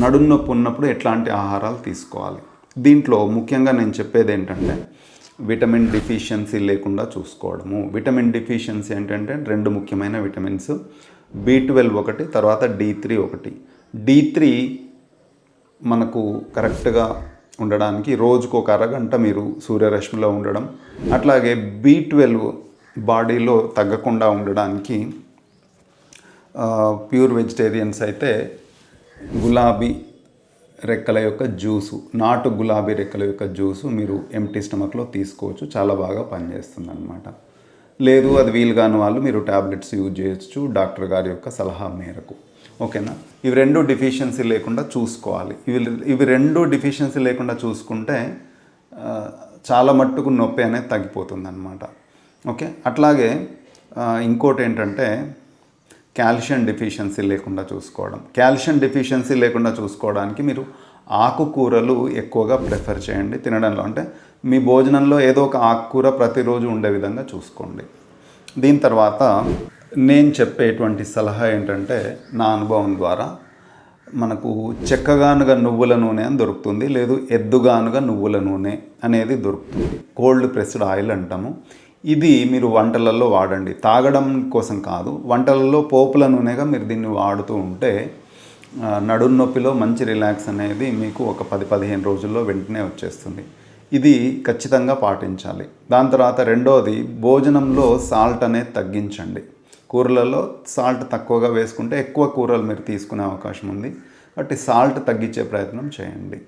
నడుము నొప్పి ఉన్నప్పుడు ఎట్లాంటి ఆహారాలు తీసుకోవాలి? దీంట్లో ముఖ్యంగా నేను చెప్పేది ఏంటంటే విటమిన్ డిఫిషియన్సీ లేకుండా చూసుకోవడము. విటమిన్ డిఫిషియన్సీ ఏంటంటే రెండు ముఖ్యమైన విటమిన్స్. బి ట్వెల్వ్ ఒకటి తర్వాత డి త్రీ ఒకటి. డి త్రీ మనకు కరెక్ట్గా ఉండడానికి రోజుకు ఒక అరగంట మీరు సూర్యరశ్మిలో ఉండడం అట్లాగే బి ట్వెల్వ్ బాడీలో తగ్గకుండా ఉండడానికి ప్యూర్ వెజిటేరియన్స్ అయితే గులాబీ రెక్కల యొక్క జ్యూసు నాటు గులాబీ రెక్కల యొక్క జ్యూసు మీరు ఎంటీ స్టమక్లో తీసుకోవచ్చు. చాలా బాగా పనిచేస్తుంది అనమాట లేదు అది వీలు కాని వాళ్ళు మీరు ట్యాబ్లెట్స్ యూజ్ చేయొచ్చు డాక్టర్ గారి యొక్క సలహా మేరకు. ఓకేనా? ఇవి రెండు డిఫిషియన్సీ లేకుండా చూసుకోవాలి. ఇవి ఇవి రెండు డిఫిషియన్సీ లేకుండా చూసుకుంటే చాలా మట్టుకు నొప్పి అనేది తగ్గిపోతుంది అనమాట ఓకే? అట్లాగే ఇంకోటి ఏంటంటే కాల్షియం డెఫిషియన్సీ లేకుండా చూసుకోవడం. కాల్షియం డెఫిషియన్సీ లేకుండా చూసుకోవడానికి మీరు ఆకుకూరలు ఎక్కువగా ప్రిఫర్ చేయండి తినడంలో. అంటే మీ భోజనంలో ఏదో ఒక ఆకుకూర ప్రతిరోజు ఉండే విధంగా చూసుకోండి. దీని తర్వాత నేను చెప్పేటువంటి సలహా ఏంటంటే నా అనుభవం ద్వారా మనకు చెక్కగానుగా నువ్వుల నూనె అని దొరుకుతుంది లేదు ఎద్దుగానుగా నువ్వుల నూనె అనేది దొరుకుతుంది. కోల్డ్ ప్రెస్డ్ ఆయిల్ అంటాము. ఇది మీరు వంటలలో వాడండి. తాగడం కోసం కాదు వంటలలో పోపుల నూనెగా మీరు దీన్ని వాడుతూ ఉంటే నడుం నొప్పిలో మంచి రిలాక్స్ అనేది మీకు ఒక పది పదిహేను రోజుల్లో వెంటనే వచ్చేస్తుంది. ఇది ఖచ్చితంగా పాటించాలి. దాని తర్వాత రెండోది భోజనంలో సాల్ట్ అనేది తగ్గించండి. కూరలలో సాల్ట్ తక్కువగా వేసుకుంటే ఎక్కువ కూరలు మీరు తీసుకునే అవకాశం ఉంది. కాబట్టి సాల్ట్ తగ్గించే ప్రయత్నం చేయండి.